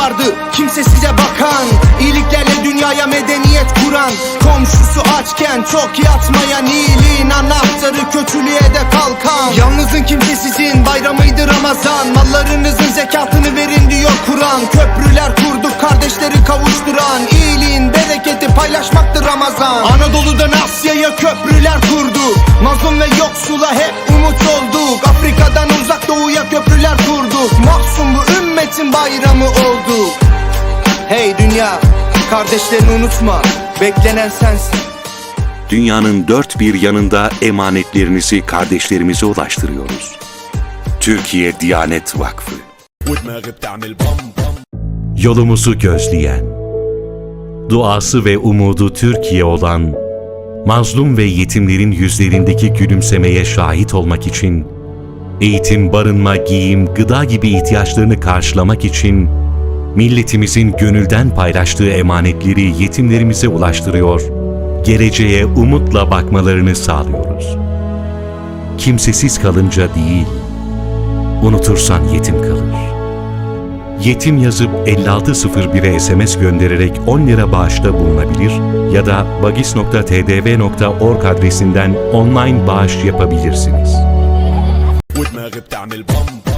vardı kimse size bakan İyiliklerle dünyaya medeniyet kuran Komşusu açken çok yatmayan iyiliğin anahtarı kötülüğe de kalkan. Yalnızın kimsesizin bayramıydı Ramazan Mallarınızın zekatını verin diyor Kur'an. Köprüler kurduk kardeşleri kavuşturan İyiliğin bereketi paylaşmaktır Ramazan. Anadolu'dan Asya'ya köprüler kurduk Mazlum ve yoksula hep Cumhuriyetin bayramı oldu. Hey dünya kardeşlerini unutma. Beklenen sensin. Dünyanın dört bir yanında emanetlerinizi kardeşlerimize ulaştırıyoruz. Türkiye Diyanet Vakfı. Yolumuzu gözleyen, duası ve umudu Türkiye olan, mazlum ve yetimlerin yüzlerindeki gülümsemeye şahit olmak için eğitim, barınma, giyim, gıda gibi ihtiyaçlarını karşılamak için, milletimizin gönülden paylaştığı emanetleri yetimlerimize ulaştırıyor, geleceğe umutla bakmalarını sağlıyoruz. Kimsesiz kalınca değil, unutursan yetim kalır. Yetim yazıp 5601'e SMS göndererek 10 lira bağışta bulunabilir ya da bagis.tdv.org adresinden online bağış yapabilirsiniz. ودماغي بتعمل بامب.